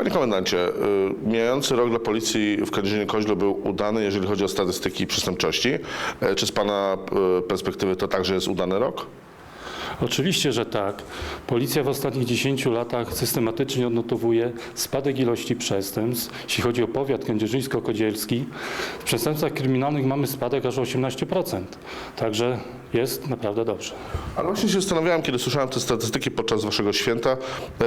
Panie komendancie, y, mijający rok dla policji w Kędzierzynie Koźlu był udany, jeżeli chodzi o statystyki przestępczości. E, Czy z Pana y, perspektywy to także jest udany rok? Oczywiście, że tak. Policja w ostatnich 10 latach systematycznie odnotowuje spadek ilości przestępstw. Jeśli chodzi o powiat kędzierzyńsko-kodzielski, w przestępstwach kryminalnych mamy spadek aż o 18%. Także jest naprawdę dobrze. Ale właśnie się zastanawiałem, kiedy słyszałem te statystyki podczas Waszego święta,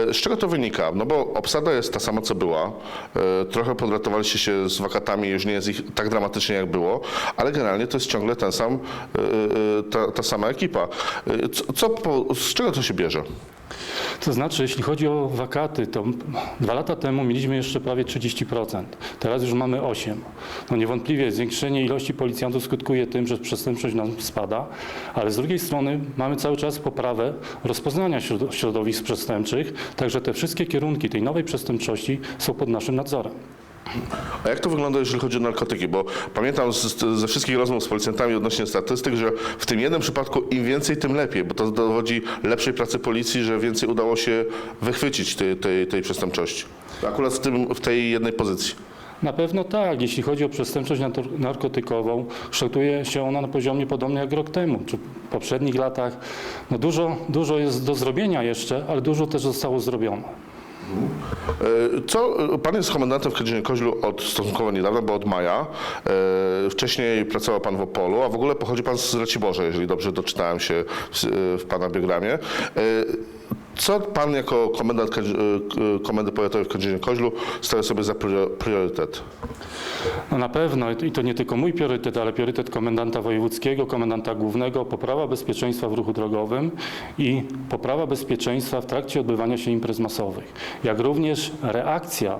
e, z czego to wynika? No bo obsada jest ta sama, co była. E, Trochę podratowaliście się z wakatami, już nie jest ich tak dramatycznie, jak było, ale generalnie to jest ciągle ten sam, e, ta, ta sama ekipa. Co, co z czego to się bierze? To znaczy, jeśli chodzi o wakaty, to dwa lata temu mieliśmy jeszcze prawie 30%. Teraz już mamy 8%. No niewątpliwie zwiększenie ilości policjantów skutkuje tym, że przestępczość nam spada, ale z drugiej strony mamy cały czas poprawę rozpoznania środ- środowisk przestępczych, także te wszystkie kierunki tej nowej przestępczości są pod naszym nadzorem. A jak to wygląda, jeżeli chodzi o narkotyki? Bo pamiętam z, z, ze wszystkich rozmów z policjantami odnośnie statystyk, że w tym jednym przypadku im więcej, tym lepiej, bo to dowodzi lepszej pracy policji, że więcej udało się wychwycić tej, tej, tej przestępczości. Akurat w, tym, w tej jednej pozycji. Na pewno tak. Jeśli chodzi o przestępczość narkotykową, kształtuje się ona na poziomie podobnym jak rok temu, czy w poprzednich latach. No dużo, dużo jest do zrobienia jeszcze, ale dużo też zostało zrobione. E, Co, pan jest komendantem w Kędzierzynie Koźlu od stosunkowo niedawna, bo od maja. E, Wcześniej pracował pan w Opolu, a w ogóle pochodzi pan z Raciborza, jeżeli dobrze doczytałem się w, w pana biogramie. E, Co pan jako komendant Kędzi- e, Komendy Powiatowej w Kędzierzynie Koźlu stawia sobie za prior- priorytet? No na pewno i to nie tylko mój priorytet, ale priorytet komendanta wojewódzkiego, komendanta głównego, poprawa bezpieczeństwa w ruchu drogowym i poprawa bezpieczeństwa w trakcie odbywania się imprez masowych, jak również reakcja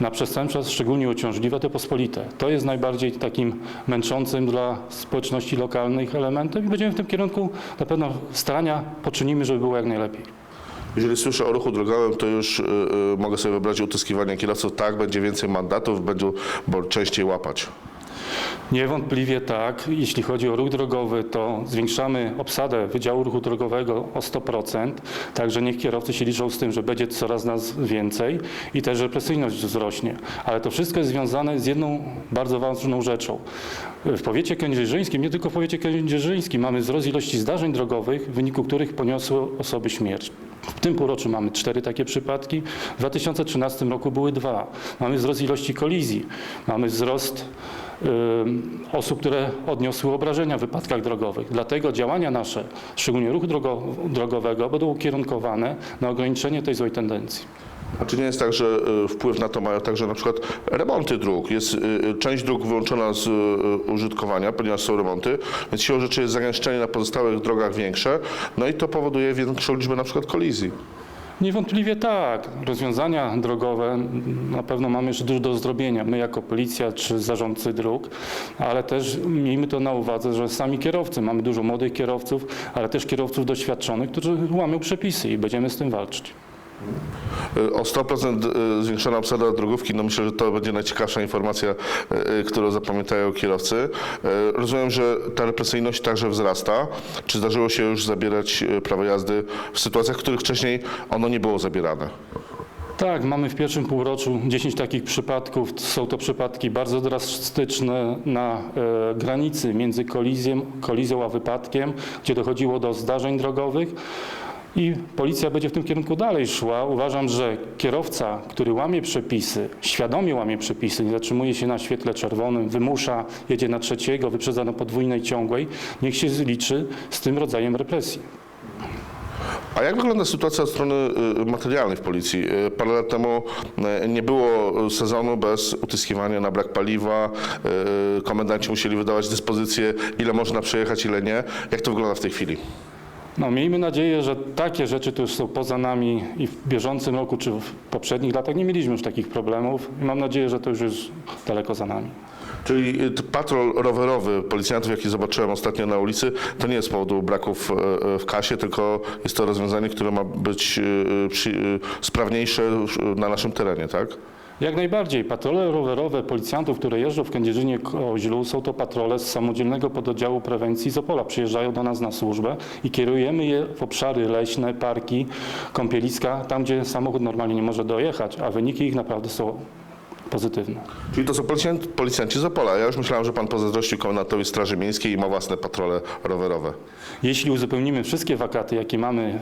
na przestępstwa, szczególnie uciążliwe, te pospolite. To jest najbardziej takim męczącym dla społeczności lokalnych elementem i będziemy w tym kierunku na pewno starania poczynimy, żeby było jak najlepiej. Jeżeli słyszę o ruchu drogowym, to już y, y, mogę sobie wyobrazić utyskiwanie kierowców. Tak, będzie więcej mandatów, będą częściej łapać. Niewątpliwie tak. Jeśli chodzi o ruch drogowy, to zwiększamy obsadę Wydziału Ruchu Drogowego o 100%, także niech kierowcy się liczą z tym, że będzie coraz nas więcej i też represyjność wzrośnie. Ale to wszystko jest związane z jedną bardzo ważną rzeczą. W powiecie kędzierzyńskim, nie tylko w powiecie kędzierzyńskim, mamy wzrost ilości zdarzeń drogowych, w wyniku których poniosły osoby śmierć. W tym półroczu mamy cztery takie przypadki, w 2013 roku były dwa. Mamy wzrost ilości kolizji, mamy wzrost ym, osób, które odniosły obrażenia w wypadkach drogowych. Dlatego działania nasze, szczególnie ruchu drogo, drogowego, będą ukierunkowane na ograniczenie tej złej tendencji. A czy nie jest tak, że y, wpływ na to mają także na przykład remonty dróg? Jest y, y, część dróg wyłączona z użytkowania, ponieważ są remonty, więc siłą rzeczy jest zagęszczenie na pozostałych drogach większe, no i to powoduje większą liczbę na przykład kolizji. Niewątpliwie tak. Rozwiązania drogowe na pewno mamy jeszcze dużo do zrobienia. My jako policja czy zarządcy dróg, ale też miejmy to na uwadze, że sami kierowcy, mamy dużo młodych kierowców, ale też kierowców doświadczonych, którzy łamią przepisy i będziemy z tym walczyć. Y, O 100% y, zwiększona obsada drogówki, no myślę, że to będzie najciekawsza informacja, y, którą zapamiętają kierowcy. Rozumiem, że ta represyjność także wzrasta. Czy zdarzyło się już zabierać prawo jazdy w sytuacjach, w których wcześniej ono nie było zabierane? Tak, mamy w pierwszym półroczu 10 takich przypadków. Są to przypadki bardzo drastyczne na e, granicy między kolizją, kolizją a wypadkiem, gdzie dochodziło do zdarzeń drogowych. I policja będzie w tym kierunku dalej szła. Uważam, że kierowca, który łamie przepisy, świadomie łamie przepisy, nie zatrzymuje się na świetle czerwonym, wymusza, jedzie na trzeciego, wyprzedza na podwójnej ciągłej, niech się zliczy z tym rodzajem represji. A jak wygląda sytuacja od strony y, materialnej w policji? Y, Parę lat temu y, nie było sezonu bez utyskiwania na brak paliwa. Komendanci musieli wydawać dyspozycje, ile można przejechać, ile nie. Jak to wygląda w tej chwili? No, miejmy nadzieję, że takie rzeczy to już są poza nami i w bieżącym roku czy w poprzednich latach nie mieliśmy już takich problemów i mam nadzieję, że to już jest daleko za nami. Czyli y, patrol rowerowy policjantów, jaki zobaczyłem ostatnio na ulicy, to nie jest z powodu braków y, y, w kasie, tylko jest to rozwiązanie, które ma być y, y, sprawniejsze na naszym terenie, tak? Jak najbardziej. Patrole rowerowe policjantów, które jeżdżą w Kędzierzynie Koźlu, są to patrole z samodzielnego pododdziału prewencji z Opola. Przyjeżdżają do nas na służbę i kierujemy je w obszary leśne, parki, kąpieliska, tam gdzie samochód normalnie nie może dojechać, a wyniki ich naprawdę są pozytywne. Czyli to są policjanci, policjanci z Opola. Ja już myślałem, że pan pozazdrościł komendantowi Straży Miejskiej i ma własne patrole rowerowe. Jeśli uzupełnimy wszystkie wakaty, jakie mamy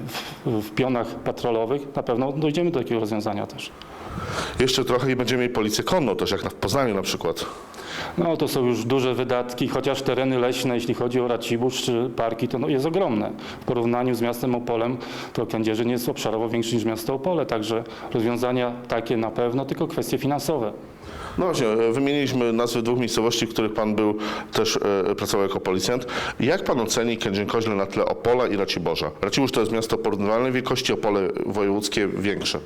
w, w pionach patrolowych, na pewno dojdziemy do takiego rozwiązania też. Jeszcze trochę i będziemy mieli policję konną, też jak na, w Poznaniu na przykład. No to są już duże wydatki, chociaż tereny leśne, jeśli chodzi o Racibórz czy parki, to no, jest ogromne. W porównaniu z miastem Opolem, to Kędzierzyn jest obszarowo większy niż miasto Opole, także rozwiązania takie na pewno, tylko kwestie finansowe. No właśnie, e, wymieniliśmy nazwy dwóch miejscowości, w których pan był, też e, pracował jako policjant. Jak pan oceni Kędzierzyn-Koźle na tle Opola i Raciborza? Racibórz to jest miasto porównywalnej wielkości, Opole wojewódzkie większe.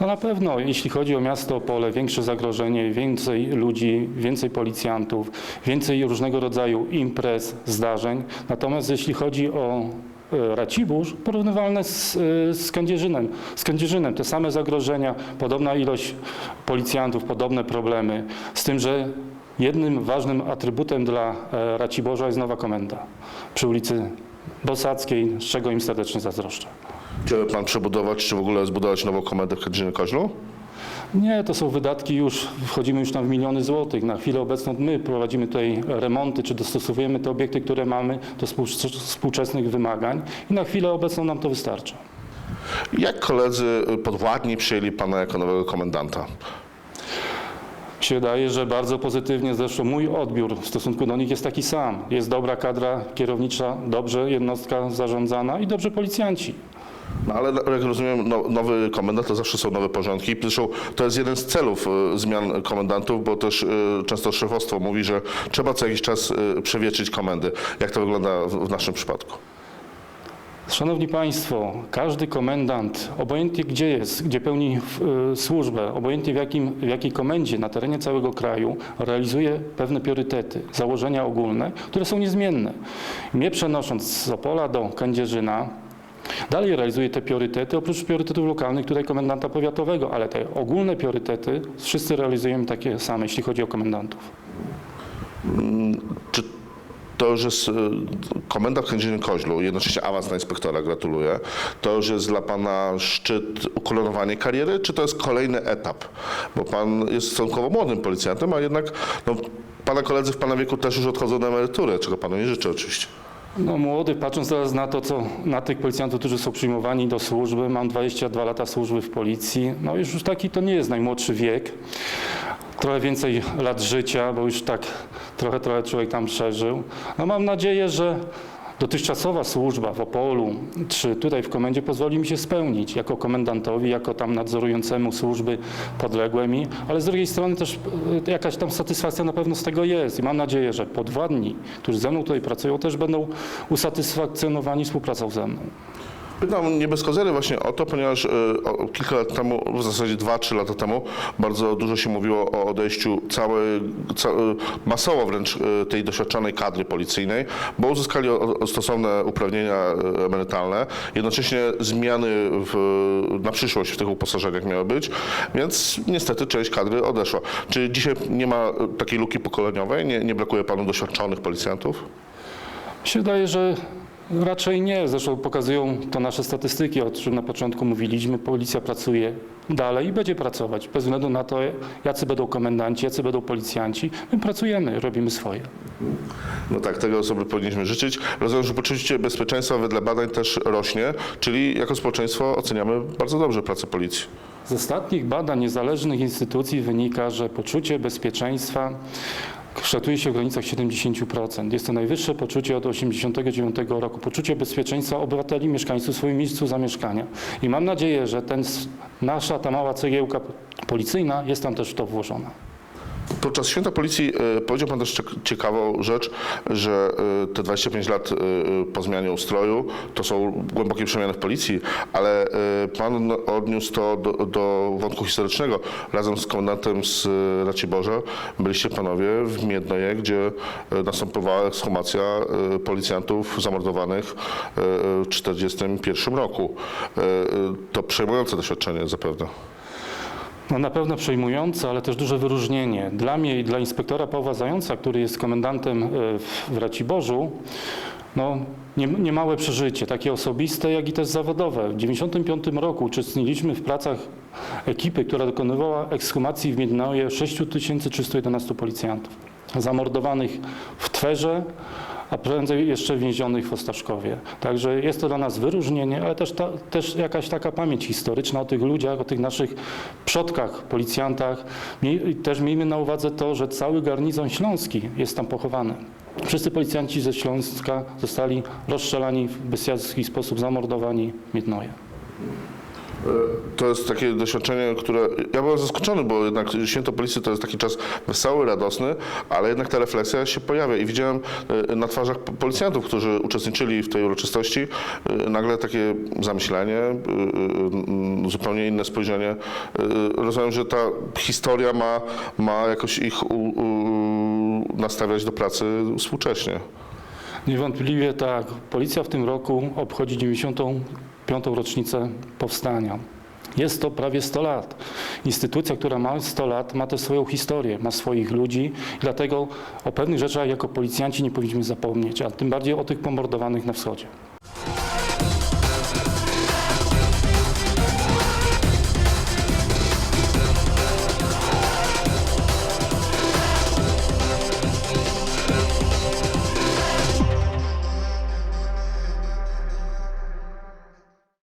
No na pewno, jeśli chodzi o miasto Opole, większe zagrożenie, więcej ludzi, więcej policjantów, więcej różnego rodzaju imprez, zdarzeń. Natomiast jeśli chodzi o e, Racibórz, porównywalne z, e, z Kędzierzynem. Z Kędzierzynem te same zagrożenia, podobna ilość policjantów, podobne problemy, z tym, że jednym ważnym atrybutem dla e, Raciborza jest nowa komenda przy ulicy Bosackiej, z czego im serdecznie zazdroszczę. Chciałby pan przebudować, czy w ogóle zbudować nową komendę w Kędzierzynie-Koźlu? Nie, to są wydatki już, wchodzimy już tam w miliony złotych. Na chwilę obecną my prowadzimy tutaj remonty, czy dostosowujemy te obiekty, które mamy do współcz- współczesnych wymagań i na chwilę obecną nam to wystarcza. Jak koledzy podwładni przyjęli pana jako nowego komendanta? Mi się wydaje, że bardzo pozytywnie, zresztą mój odbiór w stosunku do nich jest taki sam. Jest dobra kadra kierownicza, dobrze jednostka zarządzana i dobrze policjanci. No ale jak rozumiem, no, nowy komendant to zawsze są nowe porządki. Zresztą to jest jeden z celów y, zmian komendantów, bo też y, często szefostwo mówi, że trzeba co jakiś czas y, komendy. Jak to wygląda w, w naszym przypadku? Szanowni Państwo, każdy komendant, obojętnie gdzie jest, gdzie pełni y, służbę, obojętnie w, jakim, w jakiej komendzie na terenie całego kraju, realizuje pewne priorytety, założenia ogólne, które są niezmienne. Nie przenosząc z Opola do Kędzierzyna, dalej realizuje te priorytety, oprócz priorytetów lokalnych tutaj komendanta powiatowego, ale te ogólne priorytety wszyscy realizujemy takie same, jeśli chodzi o komendantów. Czy to już jest y, komenda w Kędzierzynie-Koźlu, jednocześnie awans na inspektora, gratuluję. To już jest dla pana szczyt, ukoronowanie kariery, czy to jest kolejny etap? Bo pan jest stosunkowo młodym policjantem, a jednak no, pana koledzy w pana wieku też już odchodzą na emeryturę, czego panu nie życzę oczywiście. No młody, patrząc teraz na to, co na tych policjantów, którzy są przyjmowani do służby, mam 22 lata służby w policji, no już taki to nie jest najmłodszy wiek. Trochę więcej lat życia, bo już tak trochę, trochę człowiek tam przeżył. No mam nadzieję, że dotychczasowa służba w Opolu, czy tutaj w komendzie pozwoli mi się spełnić jako komendantowi, jako tam nadzorującemu służby podległe mi, ale z drugiej strony też e, jakaś tam satysfakcja na pewno z tego jest i mam nadzieję, że podwładni, którzy ze mną tutaj pracują, też będą usatysfakcjonowani współpracą ze mną. Pytam nie bez kozery właśnie o to, ponieważ o, kilka lat temu, w zasadzie dwa, trzy lata temu, bardzo dużo się mówiło o odejściu całej, ca, y, masowo wręcz y, tej doświadczonej kadry policyjnej, bo uzyskali stosowne uprawnienia emerytalne. Jednocześnie zmiany w, na przyszłość w tych uposażeniach miały być, więc niestety część kadry odeszła. Czy dzisiaj nie ma takiej luki pokoleniowej? Nie, nie brakuje panu doświadczonych policjantów? Mi się wydaje, że raczej nie. Zresztą pokazują to nasze statystyki, o czym na początku mówiliśmy. Policja pracuje dalej i będzie pracować, bez względu na to, jacy będą komendanci, jacy będą policjanci. My pracujemy, robimy swoje. No tak, tego sobie powinniśmy życzyć. Rozumiem, że poczucie bezpieczeństwa wedle badań też rośnie, czyli jako społeczeństwo oceniamy bardzo dobrze pracę policji. Z ostatnich badań niezależnych instytucji wynika, że poczucie bezpieczeństwa szacuje się w granicach 70%. Jest to najwyższe poczucie od 1989 roku. Poczucie bezpieczeństwa obywateli, mieszkańców w swoim miejscu zamieszkania. I mam nadzieję, że ten, nasza ta mała cegiełka policyjna jest tam też w to włożona. Podczas święta policji e, powiedział Pan też ciek- ciekawą rzecz, że e, te 25 lat e, po zmianie ustroju to są głębokie przemiany w policji, ale Pan odniósł to do, do wątku historycznego. Razem z komendantem z Raciborza byliście Panowie w Miednoje, gdzie następowała ekshumacja policjantów zamordowanych w 1941 roku. To przejmujące doświadczenie zapewne. No na pewno przejmujące, ale też duże wyróżnienie. Dla mnie i dla inspektora Pawła Zająca, który jest komendantem e, w- Raciborzu, no, nie- niemałe przeżycie, takie osobiste, jak i też zawodowe. W 1995 roku uczestniczyliśmy w pracach ekipy, która dokonywała ekshumacji w Miednoje 6311 policjantów zamordowanych w Twerze, a prędzej jeszcze więzionych w Ostaszkowie. Także jest to dla nas wyróżnienie, ale też, ta, też jakaś taka pamięć historyczna o tych ludziach, o tych naszych przodkach, policjantach. Miej, też miejmy na uwadze to, że cały garnizon śląski jest tam pochowany. Wszyscy policjanci ze Śląska zostali rozstrzelani w bestialski sposób, zamordowani w Miednoje. To jest takie doświadczenie, które. Ja byłem zaskoczony, bo jednak święto policji to jest taki czas wesoły, radosny, ale jednak ta refleksja się pojawia. I widziałem e, na twarzach po- policjantów, którzy uczestniczyli w tej uroczystości, e, nagle takie zamyślenie, e, e, zupełnie inne spojrzenie. E, Rozumiem, że ta historia ma, ma jakoś ich u, u, nastawiać do pracy współcześnie. Niewątpliwie tak. Policja w tym roku obchodzi 95. rocznicę powstania. Jest to prawie 100 lat. Instytucja, która ma 100 lat, ma też swoją historię, ma swoich ludzi dlatego o pewnych rzeczach jako policjanci nie powinniśmy zapomnieć, a tym bardziej o tych pomordowanych na wschodzie.